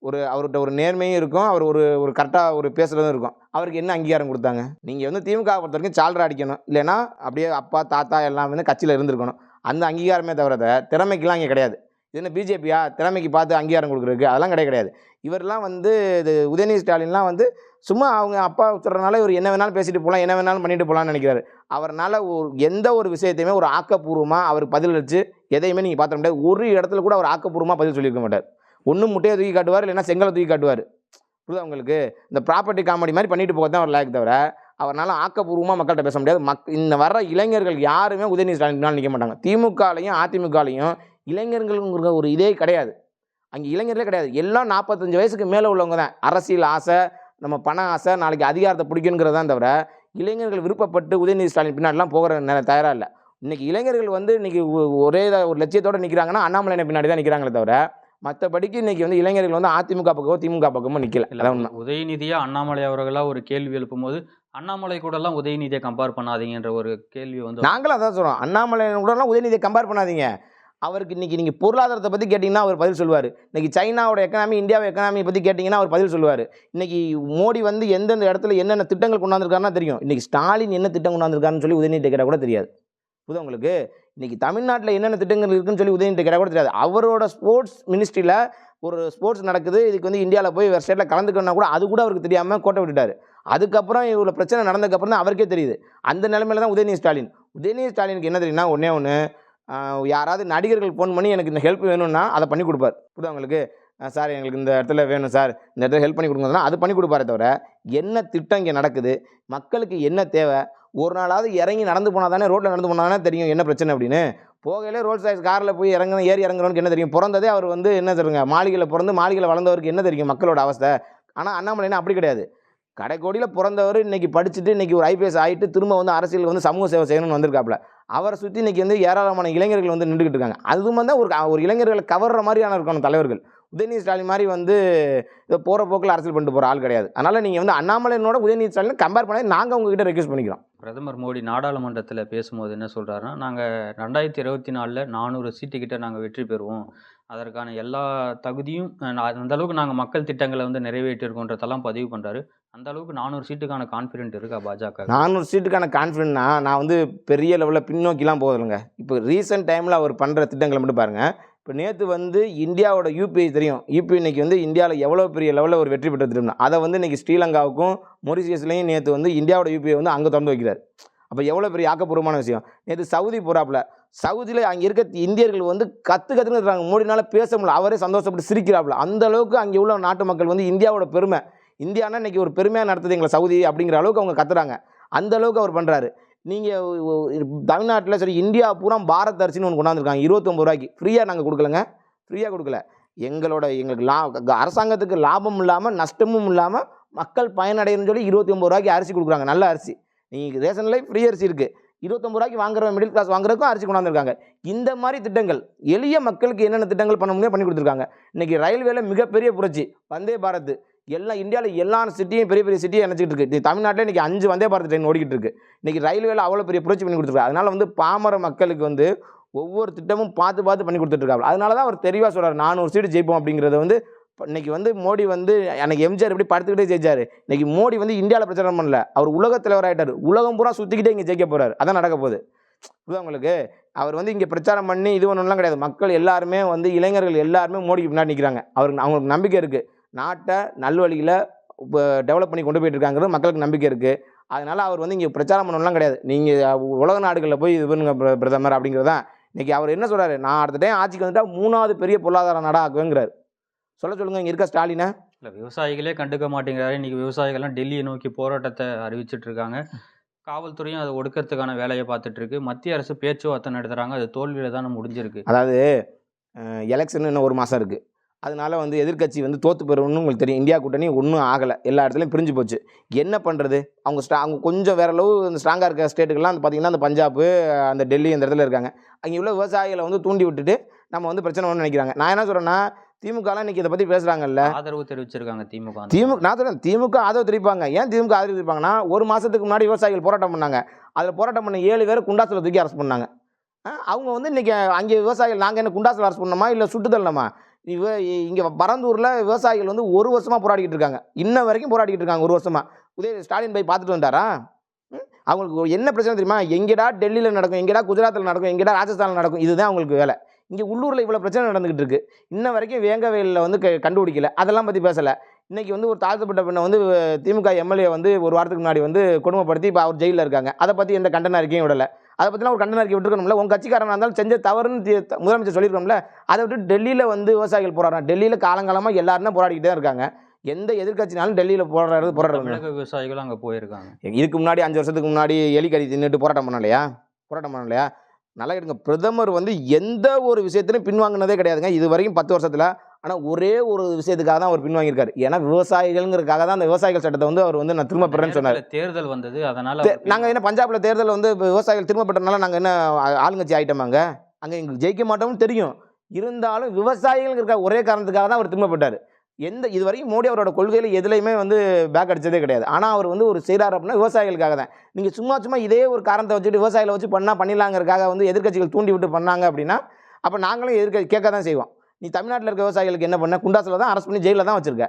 ஒரு அவர்கிட்ட ஒரு நேர்மையும் இருக்கும் அவர் ஒரு ஒரு கரெக்டாக ஒரு பேசுகிறதும் இருக்கும். அவருக்கு என்ன அங்கீகாரம் கொடுத்தாங்க? நீங்கள் வந்து திமுக பொறுத்த வரைக்கும் சால்ரா அடிக்கணும். இல்லைன்னா அப்படியே அப்பா தாத்தா எல்லாம் வந்து கட்சியில் இருந்திருக்கணும். அந்த அங்கீகாரமே தவிர திறமைக்கெல்லாம் இங்கே கிடையாது. என்ன பிஜேபியா? திறமைக்கு பார்த்து அங்கீகாரம் கொடுக்குறதுக்கு. அதெல்லாம் கிடையாது கிடையாது. இவரெல்லாம் வந்து இது உதயநிதி ஸ்டாலின்லாம் வந்து சும்மா அவங்க அப்பா சொல்கிறனால இவர் என்ன வேணாலும் பேசிட்டு போகலாம் என்ன வேணாலும் பண்ணிட்டு போகலான்னு நினைக்கிறாரு. அவர்னால ஒரு எந்த ஒரு விஷயத்தையுமே ஒரு ஆக்கப்பூர்வமாக அவர் பதிலளிச்சு எதையுமே நீங்கள் பார்த்துட முடியாது. ஒரு இடத்துல கூட அவர் ஆக்கப்பூர்வமாக பதில் சொல்லியிருக்க மாட்டார். ஒன்று முட்டையை தூக்கி காட்டுவார் இல்லைன்னா செங்கலை தூக்கி காட்டுவார். புரியுதா உங்களுக்கு? இந்த ப்ராப்பர்ட்டி காமெடி மாதிரி பண்ணிட்டு போக தான் அவர் லாயக்கு தவிர அவரால் ஆக்கப்பூர்வமாக மக்கள்கிட்ட பேச முடியாது. மக் இந்த வர்ற இளைஞர்கள் யாருமே உதயநிதி ஸ்டாலின் நிற்க மாட்டாங்க. திமுகலையும் அதிமுகலையும் இளைஞர்களுங்கிற ஒரு இதே கிடையாது. அங்கே இளைஞர்களே கிடையாது. எல்லாம் நாற்பத்தஞ்சு வயசுக்கு மேலே உள்ளவங்க தான். அரசியல் ஆசை நம்ம பண ஆசை நாளைக்கு அதிகாரத்தை பிடிக்கணுங்கிறதான் தவிர இளைஞர்கள் விருப்பப்பட்டு உதயநிதி ஸ்டாலின் பின்னாடிலாம் போகிற நேரம் தயாராக இல்லை. இன்றைக்கி இளைஞர்கள் வந்து இன்றைக்கி ஒரே ஒரு லட்சியத்தோடு நிற்கிறாங்கன்னா அண்ணாமலை பின்னாடி தான் நிற்கிறாங்களே தவிர மற்றபடிக்கு இன்றைக்கி வந்து இளைஞர்கள் வந்து அதிமுக பக்கமோ திமுக பக்கமோ நிற்கல இல்ல அதான் உண்மை. உதயநிதியா அண்ணாமலை அவர்களா ஒரு கேள்வி எழுப்பும்போது அண்ணாமலை கூட எல்லாம் உதயநிதியை கம்பேர் பண்ணாதீங்கன்ற ஒரு கேள்வி வந்து நாங்களும் அதான் சொல்கிறோம் அண்ணாமலை கூடலாம் உதயநிதியை கம்பேர் பண்ணாதீங்க. அவருக்கு இன்றைக்கி நீங்கள் பொருளாதாரத்தை பற்றி கேட்டிங்கன்னா அவர் பதில் சொல்லுவார். இன்றைக்கி சைனாவோட எக்கனாமி இந்தியாவோட எக்கனாமி பற்றி கேட்டிங்கன்னா அவர் பதில் சொல்லுவார். இன்றைக்கி மோடி வந்து எந்தெந்த இடத்துல என்னென்ன திட்டங்கள் கொண்டாந்துருக்காருன்னா தெரியும். இன்றைக்கி ஸ்டாலின் என்ன திட்டம் கொண்டாந்துருக்காருன்னு சொல்லி உதயநிதி கேட்டால் கூட தெரியாது. புரியுதா உங்களுக்கு? இன்றைக்கி தமிழ்நாட்டில் என்னென்ன திட்டங்கள் இருக்குன்னு சொல்லி உதயநிதி கேட்டால் கூட தெரியாது. அவரோட ஸ்போர்ட்ஸ் மினிஸ்ட்ரியில் ஒரு ஸ்போர்ட்ஸ் நடக்குது. இதுக்கு வந்து இந்தியாவில் போய் வேறு ஸ்டேட்டில் கலந்துக்கணும்னா கூட அது கூட அவருக்கு தெரியாமல் கோட்டை விட்டுட்டார். அதுக்கப்புறம் இவ்வளோ பிரச்சனை நடந்ததுக்கப்புறம் தான் அவருக்கே தெரியுது. அந்த நிலமையில தான் உதயநிதி ஸ்டாலின். உதயநிதி ஸ்டாலினுக்கு என்ன தெரியும்னா ஒன்றே ஒன்று யாராவது நடிகர்கள் ஃபோன் பண்ணி எனக்கு இந்த ஹெல்ப் வேணும்னா அதை பண்ணி கொடுப்பார். புரியுதா உங்களுக்கு? சார் எங்களுக்கு இந்த இடத்துல வேணும் சார். இந்த இடத்துல ஹெல்ப் பண்ணி கொடுங்கன்னா அது பண்ணி கொடுப்பாரே தவிர என்ன திட்டம் இங்கே நடக்குது? மக்களுக்கு என்ன தேவை? ஒரு நாளாவது இறங்கி நடந்து போனால் தானே ரோட்டில் நடந்து போனால் தானே தெரியும் என்ன பிரச்சனை அப்படின்னு. போகையிலே ரோல் சைஸ் காரில் போய் இறங்க ஏறி இறங்குறவனுக்கு என்ன தெரியும்? பிறந்ததே அவர் வந்து என்ன சொல்லுங்க மாளிகையில் பிறந்து மாளிகையில் வளர்ந்தவருக்கு என்ன தெரியும் மக்களோட அவஸ்தை? ஆனால் அண்ணாமலைனா அப்படி கிடையாது. கடைக்கோடியில் பிறந்தவர் இன்றைக்கி படிச்சுட்டு இன்றைக்கி ஒரு ஐபிஎஸ் ஆகிட்டு திரும்ப வந்து அரசியல் வந்து சமூக சேவை செய்யணும்னு வந்திருக்காப்புல. அவரை சுற்றி இன்னைக்கு வந்து ஏராளமான இளைஞர்கள் வந்து நின்றுக்கிட்டு இருக்காங்க. அது வந்து ஒரு ஒரு இளைஞர்களை கவர்ற மாதிரியான இருக்கணும் தலைவர்கள். உதயநிதி ஸ்டாலின் மாதிரி வந்து இதை போகிற போக்கில் அரசியல் பண்ணிட்டு போகிற ஆள் கிடையாது. அதனால் நீங்கள் வந்து அண்ணாமலையனோட உதயநிதி ஸ்டாலின் கம்பேர் பண்ணி நாங்கள் உங்ககிட்ட ரெக்வஸ்ட் பண்ணிக்கிறோம். பிரதமர் மோடி நாடாளுமன்றத்தில் பேசும்போது என்ன சொல்கிறாருன்னா நாங்கள் ரெண்டாயிரத்தி இருபத்தி நாலில் நானூறு சீட்டுக்கிட்ட நாங்கள் வெற்றி பெறுவோம். அதற்கான எல்லா தகுதியும் அந்தளவுக்கு அந்த அளவுக்கு நாங்கள் மக்கள் திட்டங்களை வந்து நிறைவேற்றிருக்கோன்றதெல்லாம் பதிவு பண்ணுறாரு அந்த அளவுக்கு நானூறு சீட்டுக்கான கான்ஃபிடென்ட் இருக்கா பாஜக? நானூறு சீட்டுக்கான கான்ஃபிடென்ட்னா நான் வந்து பெரிய லெவலில் பின்னோக்கிலாம் போதில்லைங்க இப்போ ரீசெண்ட் டைமில் அவர் பண்ணுற திட்டங்களை மட்டும் பாருங்கள் இப்போ நேற்று வந்து இந்தியாவோட யூபிஐ தெரியும். யூபிஐ இன்னைக்கு வந்து இந்தியாவில் எவ்வளோ பெரிய லெவலில் ஒரு வெற்றி பெற்ற திட்டம் அதை வந்து இன்றைக்கி ஸ்ரீலங்காவுக்கும் மொரிசியஸ்லையும் நேற்று வந்து இந்தியாவோட யூபிஐ வந்து அங்கே திறந்து வைக்கிறார். அப்போ எவ்வளோ பெரிய ஆக்கப்பூர்வமான விஷயம். நேற்று சவுதி போகிறாப்புல சவுதியில் அங்கே இருக்க இந்தியர்கள் வந்து கற்று கற்றுன்னு இருக்கிறாங்க. மோடினால பேச முடியல. அவரே சந்தோஷப்பட்டு சிரிக்கிறாப்புல. அந்த அளவுக்கு அங்கே உள்ள நாட்டு மக்கள் வந்து இந்தியாவோட பெருமை. இந்தியானா இன்னைக்கு ஒரு பெருமையாக நடத்துது எங்களை சவுதி அப்படிங்கிற அளவுக்கு அவங்க கத்துறாங்க. அந்த அளவுக்கு அவர் பண்ணுறாரு நீங்கள் தமிழ்நாட்டில் சரி இந்தியா பூரா பாரத் அரிசின்னு ஒன்று கொண்டாந்துருக்காங்க. இருபத்தொம்பது ரூபாய்க்கு. ஃப்ரீயாக நாங்கள் கொடுக்கலங்க. ஃப்ரீயாக கொடுக்கல. எங்களோட எங்களுக்கு லா க- அரசாங்கத்துக்கு லாபம் இல்லாமல் நஷ்டமும் இல்லாமல் மக்கள் பயனடையணும்னு சொல்லி இருபத்தி ஒம்பது ரூபாய்க்கு அரிசி கொடுக்குறாங்க. நல்ல அரிசி. நீங்கள் ரேஷன்லேயே ஃப்ரீ அரிசி இருக்குது இருபத்தொம்பது ரூபாய்க்கு வாங்குற மிடில் கிளாஸ் வாங்குறதுக்கும் அரிசி கொண்டாந்துருக்காங்க. இந்த மாதிரி திட்டங்கள் எளிய மக்களுக்கு என்னென்ன திட்டங்கள் பண்ண முடியும் பண்ணி கொடுத்துருக்காங்க. இன்றைக்கி ரயில்வேல மிகப்பெரிய புரட்சி வந்தே பாரத். எல்லாம் இந்தியாவில் எல்லா சிட்டியும் பெரிய பெரிய சிட்டியும் நினச்சிட்டு இருக்கு. தமிழ்நாட்டில் இன்றைக்கி அஞ்சு வந்தே பாரத் ட்ரெயின் ஓடிக்கிட்டு இருக்கு. இன்றைக்கி ரயில்வேல அவ்வளோ பெரிய புரட்சி பண்ணி கொடுத்துருக்காங்க. அதனால் வந்து பாமர மக்களுக்கு வந்து ஒவ்வொரு திட்டமும் பார்த்து பார்த்து பண்ணி கொடுத்துட்ருக்காரு அதனால தான் அவர் தெளிவாக சொல்கிறார் நானூறு சீட்டு ஜெயிப்போம் அப்படிங்கிறத வந்து இன்னைக்கு வந்து மோடி வந்து எனக்கு எம்ஜிஆர் எப்படி படுத்துக்கிட்டே ஜெயிச்சாரு? இன்னைக்கு மோடி வந்து இந்தியாவில் பிரச்சாரம் பண்ணல. அவர் உலக தலைவர் ஆகிட்டார் உலகம் பூரா சுற்றிக்கிட்டே இங்கே ஜெயிக்க போறாரு. அதான் நடக்க போகுது. புரியுதா உங்களுக்கு? அவர் வந்து இங்கே பிரச்சாரம் பண்ணி இது ஒன்றுலாம் கிடையாது. மக்கள் எல்லாருமே வந்து இளைஞர்கள் எல்லாருமே மோடிக்கு பின்னாடி நிற்கிறாங்க அவருக்கு அவங்களுக்கு நம்பிக்கை இருக்குது நாட்டை நல்வழியில் இப்போ டெவலப் பண்ணி கொண்டு போயிட்டு இருக்காங்கிறது மக்களுக்கு நம்பிக்கை இருக்குது அதனால் அவர் வந்து இங்கே பிரச்சாரம் பண்ணலாம் கிடையாது. நீங்கள் உலக நாடுகளில் போய் இது பண்ணுங்க பிர- பிரதமர் அப்படிங்கிறது தான் இன்றைக்கி அவர் என்ன சொல்கிறாரு நான் அடுத்த டைம் ஆட்சிக்கு வந்துட்டால் மூணாவது பெரிய பொருளாதார நாடாக ஆக்குவேங்கிறார். சொல்ல சொல்லுங்கள் இங்கே இருக்க ஸ்டாலினை. இல்லை விவசாயிகளே கண்டுக்க மாட்டேங்கிறாரு. இன்னைக்கு விவசாயிகள்லாம் டெல்லியை நோக்கி போராட்டத்தை அறிவிச்சிட்டு இருக்காங்க காவல்துறையும் அதை ஒடுக்கிறதுக்கான வேலையை பார்த்துட்டு இருக்கு மத்திய அரசு பேச்சுவார்த்தை நடத்துறாங்க. அது தோல்வியில தான் முடிஞ்சிருக்கு. அதாவது எலெக்ஷன் இன்னும் ஒரு மாதம் இருக்குது அதனால வந்து எதிர்க்கட்சி வந்து தோத்து போயிடும்னு உங்களுக்கு தெரியும். இந்தியா கூட்டணி ஒன்றும் ஆகலை. எல்லா இடத்துலையும் பிரிஞ்சு போச்சு. என்ன பண்ணுறது அவங்க ஸ்ட்ரா அவங்க கொஞ்சம் வேற அளவு இந்த ஸ்ட்ராங்காக இருக்க ஸ்டேட்டுக்கெல்லாம் அந்த பார்த்தீங்கன்னா அந்த பஞ்சாப் அந்த டெல்லி இந்த இடத்துல இருக்காங்க. அங்கே உள்ள விவசாயிகளை வந்து தூண்டி விட்டுட்டு நம்ம வந்து பிரச்சனை ஒன்று நினைக்கிறாங்க. நான் என்ன சொல்கிறேன்னா திமுகலாம் இன்னைக்கு இதை பற்றி பேசுகிறாங்கல்ல ஆதரவு தெரிவிச்சிருக்காங்க திமுக திமுக நான் சொல்றேன் திமுக ஆதரவு தெரிவிப்பாங்க. ஏன் திமுக ஆதரவு தெரிவிப்பாங்கன்னா ஒரு மாதத்துக்கு முன்னாடி விவசாயிகள் போராட்டம் பண்ணாங்க. அதில் போராட்டம் பண்ண ஏழு பேர் குண்டாசில் தூக்கி அரெஸ்ட் பண்ணாங்க. அவங்க வந்து இன்னைக்கு அங்கே விவசாயிகள் நாங்கள் என்ன குண்டாசில் அரெஸ்ட் பண்ணோமா இல்லை சுட்டுதள்ளமா இவ இங்கே பரந்தூரில் விவசாயிகள் வந்து ஒரு வருஷமாக போராடிக்கிட்டு இருக்காங்க. இன்ன வரைக்கும் போராடிக்கிட்டு இருக்காங்க ஒரு வருஷமா. உதய ஸ்டாலின் போய் பார்த்துட்டு வந்தாரா? அவங்களுக்கு என்ன பிரச்சனை தெரியுமா? எங்கடா டெல்லியில் நடக்கும் எங்கடா குஜராத்தில் நடக்கும் எங்கடா ராஜஸ்தானில் நடக்கும் இதுதான் அவங்களுக்கு வேலை. இங்கே உள்ளூரில் இவ்வளோ பிரச்சனை நடந்துகிட்டு இருக்கு இன்ன வரைக்கும் வேங்கவேலில் வந்து க- கண்டுபிடிக்கல. அதெல்லாம் பற்றி பேசலை. இன்னைக்கு வந்து ஒரு தாழ்த்தப்பட்ட பெண்ணை வந்து திமுக எம்எல்ஏ வந்து ஒரு வாரத்துக்கு முன்னாடி வந்து கொடுமைப்படுத்தி இப்போ அவர் ஜெயிலில் இருக்காங்க. அதை பற்றி எந்த கண்டன அறிக்கையும் விடலை. அதை பற்றிலாம் ஒரு கண்டன அறிக்கை விட்டுருக்கணும்ல. உங்கள் கட்சிக்காரனாக இருந்தாலும் செஞ்ச தவறுன்னு முதலமைச்சர் சொல்லியிருக்கோம்ல. அதை விட்டு டெல்லியில் வந்து விவசாயிகள் போராடுறாங்க. டெல்லியில் காலங்காலமாக எல்லாருமே போராடிக்கிட்டே தான் இருக்காங்க. எந்த எதிர்க்கட்சினாலும் டெல்லியில் போராடுறது போராடுறாங்க விவசாயிகளும் அங்க போயிருக்காங்க. இதுக்கு முன்னாடி அஞ்சு வருஷத்துக்கு முன்னாடி எலிக்கறி தின்னுட்டு போராட்டம் பண்ணலையா? போராட்டம் பண்ணலையா? நல்லா எடுங்க பிரதமர் வந்து எந்த ஒரு விஷயத்திலும் பின்வாங்கினதே கிடையாதுங்க. இது வரைக்கும் பத்து வருஷத்தில். ஆனால் ஒரே ஒரு விஷயத்துக்காக தான் அவர் பின்வாங்கியிருக்காரு. ஏன்னா விவசாயிகள்ங்கிறதுக்காக தான் அந்த விவசாயிகள் சட்டத்தை வந்து அவர் வந்து நான் திரும்ப பெறேன்னு சொன்னார். தேர்தல் வந்தது. அதனால தே- அவர் நாங்க என்ன பஞ்சாப்ல தேர்தல் வந்து விவசாயிகள் திரும்ப பெற்றனால நாங்க என்ன ஆளுங்கட்சி ஆயிட்டோமாங்க? அங்க எங்களுக்கு ஜெயிக்க மாட்டோம்னு தெரியும். இருந்தாலும் விவசாயிகள் இருக்க ஒரே காரணத்துக்காக தான் அவர் திரும்ப பெற்றார் எந்த இதுவரையும் மோடி அவரோட கொள்கையில் எதுலையுமே வந்து பேக் அடித்ததே கிடையாது. ஆனால் அவர் வந்து ஒரு செய்கிறார் அப்படின்னா விவசாயிகளுக்காக தான். நீங்கள் சும்மா சும்மா இதே ஒரு காரணத்தை வச்சுட்டு விவசாயிகளை வச்சு பண்ணால் பண்ணிடலாங்கிறதுக்காக வந்து எதிர்க்கட்சிகள் தூண்டி விட்டு பண்ணாங்க அப்படின்னா அப்போ நாங்களும் எதிர்க்க கேட்க தான் செய்வோம். நீ தமிழ்நாட்டில் இருக்க விவசாயிகளுக்கு என்ன பண்ண? குண்டாசில் தான் அரசு பண்ணி ஜெயிலில் தான் வச்சிருக்க.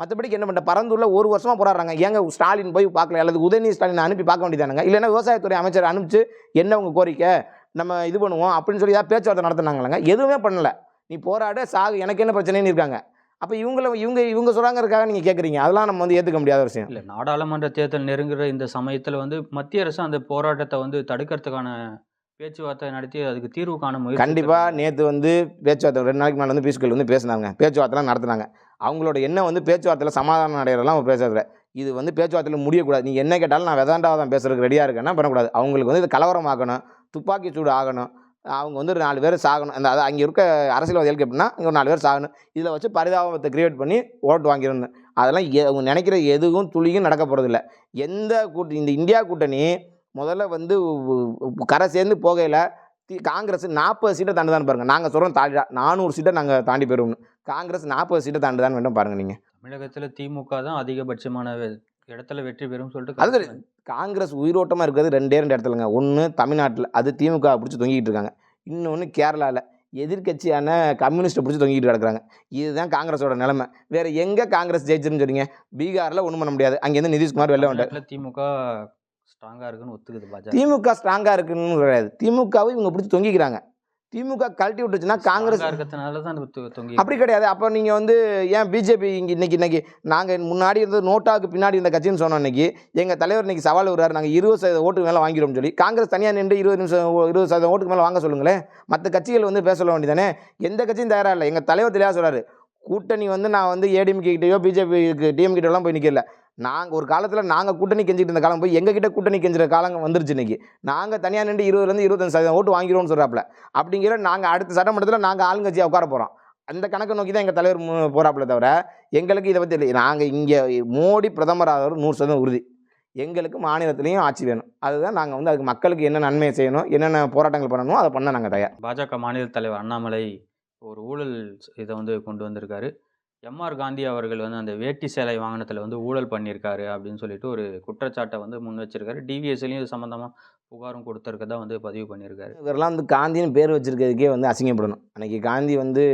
மற்றபடிக்கு என்ன பண்ண பரந்தூரில் ஒரு வருஷமாக போராடுறாங்க. ஏங்க ஸ்டாலின் போய் பார்க்கல? அல்லது உதயநிதி ஸ்டாலின் அனுப்பி பார்க்க வேண்டியதானுங்க? இல்லைன்னா விவசாயத்துறை அமைச்சர் அனுப்பிச்சு என்ன உங்கள் கோரிக்கை? நம்ம இது பண்ணுவோம் அப்படின்னு சொல்லி ஏதாவது பேச்சுவார்த்தை நடத்துனாங்களாங்க? எதுவுமே பண்ணலை. நீ போராட சாகு. எனக்கு என்ன பிரச்சனைன்னு இருக்காங்க? அப்போ இவங்கள இவங்க இவங்க சொல்கிறாங்கிறதுக்காக நீங்கள் கேட்குறீங்க அதெல்லாம் நம்ம வந்து ஏற்றுக்க முடியாத விஷயம். இல்ல நாடாளுமன்ற தேர்தல் நெருங்குற இந்த சமயத்துல வந்து மத்திய அரசு அந்த போராட்டத்தை வந்து தடுக்கிறதுக்கான பேச்சுவார்த்தை நடத்தி அதுக்கு தீர்வு காண முயற்சி கண்டிப்பாக நேற்று வந்து பேச்சுவார்த்தை ரெண்டு நாளைக்கு மேலே வந்து பீஸ்கள் வந்து பேசினாங்க. பேச்சுவார்த்தைலாம் நடத்துனாங்க. அவங்களோட எண்ணம் வந்து பேச்சுவார்த்தையில் சமாதானம் அடையிறலாம் அவங்க பேசுறது இது வந்து பேச்சுவார்த்தையில் முடியக்கூடாது. நீ என்ன கேட்டாலும் நான் வெதாண்டாவதான் பேசுறதுக்கு ரெடியாக இருக்கேன்னா பண்ணக்கூடாது. அவங்களுக்கு வந்து இது கலவரமாக்கணும் துப்பாக்கி சூடு ஆகணும் அவங்க வந்து நாலு பேர் சாகணும். அந்த அங்கே இருக்க அரசியல்வாதிகளுக்கு எப்படின்னா இங்கே ஒரு நாலு பேர் சாகணும். இதில் வச்சு பரிதாபத்தை கிரியேட் பண்ணி ஓட்டு வாங்கிடணும். அதெல்லாம் எ- அவங்க நினைக்கிற எதுவும் துளியும் நடக்க போகிறதில்ல எந்த கூட்டணி இந்த இந்தியா கூட்டணி முதல்ல வந்து கரை சேர்ந்து போகையில் தி காங்கிரஸ் நாற்பது சீட்டை தாண்டுதான்னு பாருங்கள் நாங்கள் சொல்கிறோம் தாண்டி நானூறு சீட்டை நாங்கள் தாண்டி போயிடுவோம்னு காங்கிரஸ் நாற்பது சீட்டை தாண்டுதான்னு வேண்டாம் பாருங்கள் நீங்கள் தமிழகத்தில் திமுக தான் அதிகபட்சமான இடத்துல வெற்றி பெறும் சொல்லிட்டு அது காங்கிரஸ் உயிரோட்டமாக இருக்கிறது ரெண்டே ரெண்டு இடத்துலங்க. ஒன்று தமிழ்நாட்டில் அது திமுக பிடிச்சி தொங்கிட்டு இருக்காங்க. இன்னொன்று கேரளாவில் எதிர்க்கட்சியான கம்யூனிஸ்ட்டை பிடிச்சி தொங்கிட்டு கிடக்குறாங்க. இதுதான் காங்கிரஸோட நிலைமை. வேறு எங்கே காங்கிரஸ் ஜெயிச்சிருன்னு சொல்றீங்க பீகாரில் ஒன்றும் பண்ண முடியாது. அங்கேருந்து நிதிஷ்குமார் வெளில வந்துட்டார். திமுக ஸ்ட்ராங்கா இருக்குன்னு ஒத்துக்குது திமுக ஸ்ட்ராங்காக இருக்குன்னு கிடையாது. திமுகவை இவங்க பிடிச்சி தொங்கிக்கிறாங்க. திமுக கழட்டி விட்டுச்சுன்னா காங்கிரஸ் இருக்கிறதுனால தான் அப்படி கிடையாது. அப்போ நீங்கள் வந்து ஏன் பிஜேபி இங்கே இன்னைக்கு இன்னைக்கு நாங்கள் முன்னாடி இருந்த நோட்டாவுக்கு பின்னாடி இருந்த கட்சின்னு சொன்னோம் இன்னைக்கு. எங்கள் தலைவர் இன்னைக்கு சவால் விடுறாரு. நாங்கள் இருபது சதவீத ஓட்டுக்கு மேலே வாங்கிடுவோம்னு சொல்லி. காங்கிரஸ் தனியாக நின்று இருபது நிமிஷம் இருபது சதவீதம் ஓட்டுக்கு மேலே வாங்க சொல்லுங்களேன் மற்ற கட்சிகள் வந்து பேச சொல்ல வேண்டியதானே எந்த கட்சியும் தயாராக இல்லை. எங்கள் தலைவர் தெளிவாக சொல்றாரு. கூட்டணி வந்து நான் வந்து ஏடிஎம்கே கிட்டேயோ பிஜேபிக்கு டிஎம் கிட்டலாம் போய் நிற்கல நாங்கள் ஒரு காலத்தில் நாங்கள் கூட்டணி கெஞ்சிட்டு இருந்த காலம் போய் எங்ககிட்ட கூட்டணி கெஞ்சிற காலம் வந்துருச்சு இன்னைக்கு. நாங்கள் தனியாக நின்று இருபதுலேருந்து இருபத்தஞ்சு சதவீதம் ஓட்டு வாங்கிடுவோம்னு சொல்கிறாப்புல அப்படிங்கிற நாங்கள் அடுத்த சட்டமன்றத்தில் நாங்கள் ஆளுங்கட்சியாக உட்கார போகிறோம் அந்த கணக்கை நோக்கி தான் எங்கள் தலைவர் போகிறாப்புல தவிர எங்களுக்கு இதை பற்றி இல்லை நாங்கள் இங்கே மோடி பிரதமர் நூறு சதவீதம் உறுதி. எங்களுக்கு மாநிலத்திலையும் ஆட்சி வேணும். அதுதான் நாங்கள் வந்து அதுக்கு மக்களுக்கு என்ன நன்மையை செய்யணும் என்னென்ன போராட்டங்கள் பண்ணணுமோ அதை பண்ண நாங்கள் தயார். பாஜக மாநில தலைவர் அண்ணாமலை ஒரு ஊழல் இதை வந்து கொண்டு வந்திருக்காரு. எம்ஆர் காந்தி அவர்கள் வந்து அந்த வேட்டி சேலை வாகனத்தில் வந்து ஊழல் பண்ணியிருக்காரு அப்படின்னு சொல்லிட்டு ஒரு குற்றச்சாட்டை வந்து முன் வச்சிருக்காரு. டிவிஎஸ்லையும் இது சம்மந்தமாக புகாரும் கொடுத்துருக்கதான் வந்து பதிவு பண்ணியிருக்காரு. இவரெல்லாம் வந்து காந்தின்னு பேர் வச்சிருக்கிறதுக்கே வந்து அசிங்கப்படணும். அன்றைக்கி காந்தி வந்து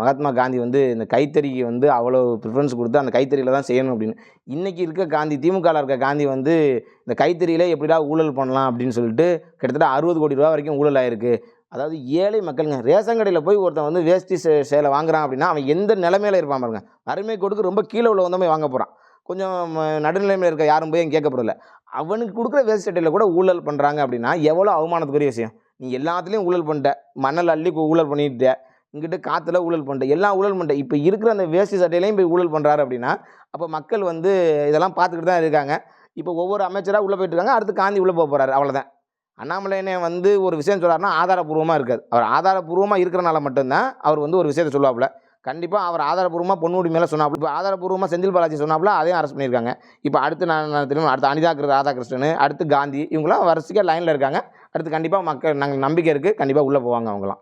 மகாத்மா காந்தி வந்து இந்த கைத்தறிக்கு வந்து அவ்வளோ ப்ரிஃபரன்ஸ் கொடுத்து அந்த கைத்தறியில் தான் செய்யணும் அப்படின்னு. இன்றைக்கி இருக்க காந்தி திமுகவில் இருக்க காந்தி வந்து இந்த கைத்தறியில் எப்படிடா ஊழல் பண்ணலாம் அப்படின்னு சொல்லிட்டு கிட்டத்தட்ட அறுபது கோடி ரூபா வரைக்கும் ஊழல் ஆயிருக்கு. அதாவது ஏழை மக்களுங்க ரேஷன் கடையில் போய் ஒருத்தன் வந்து வேஷ்டி சே சேலை வாங்குறான் அப்படின்னா அவன் எந்த நிலைமையில இருப்பான் பாருங்க. வறுமை கொடுக்கு ரொம்ப கீழே உள்ள வந்தவன் வாங்க போகிறான் கொஞ்சம் நடுநிலைமையில் இருக்க யாரும் போய் கேட்கப்படல. அவனுக்கு கொடுக்குற வேஸ்ட் சட்டையில் கூட ஊழல் பண்ணுறாங்க அப்படின்னா எவ்வளோ அவமானத்துக்குரிய விஷயம். நீ எல்லாத்துலேயும் ஊழல் பண்ணிட்ட மணல் அள்ளி ஊழல் பண்ணிட்ட இங்கிட்ட காற்றுல ஊழல் பண்ணிட்ட எல்லாம் ஊழல் பண்ணிட்ட. இப்போ இருக்கிற அந்த வேஷ்டி சட்டையிலையும் போய் ஊழல் பண்ணுறாரு அப்படின்னா அப்போ மக்கள் வந்து இதெல்லாம் பார்த்துக்கிட்டு தான் இருக்காங்க. இப்போ ஒவ்வொரு அமைச்சராக உள்ளே போயிட்டு இருக்காங்க அடுத்து காந்தி உள்ளே போக போகிறாரு அவ்வளோதான் அண்ணாமலைனே வந்து ஒரு விஷயம் சொல்கிறாருன்னா ஆதாரப்பூர்வமாக இருக்காது அவர் ஆதாரப்பூர்வமாக இருக்கிறனால மட்டும்தான் அவர் வந்து ஒரு விஷயத்தை சொல்லுவாப்புல. கண்டிப்பாக அவர் ஆதாரபூர்வமாக பொன்முடி மேலே சொன்னாப்புல. இப்போ ஆதாரப்பூர்வமாக செந்தில் பாலாஜி சொன்னாப்புல அதையும் அரெஸ்ட் பண்ணியிருக்காங்க. இப்போ அடுத்து நான் திரும்ப அடுத்து அனிதா கிரு- ராதாகிருஷ்ணன் அடுத்து காந்தி இவங்களாம் வரிசையாக லைனில் இருக்காங்க. அடுத்து கண்டிப்பாக மக்கள் நாங்கள் நம்பிக்கை இருக்குது கண்டிப்பாக உள்ளே போவாங்க அவங்களாம்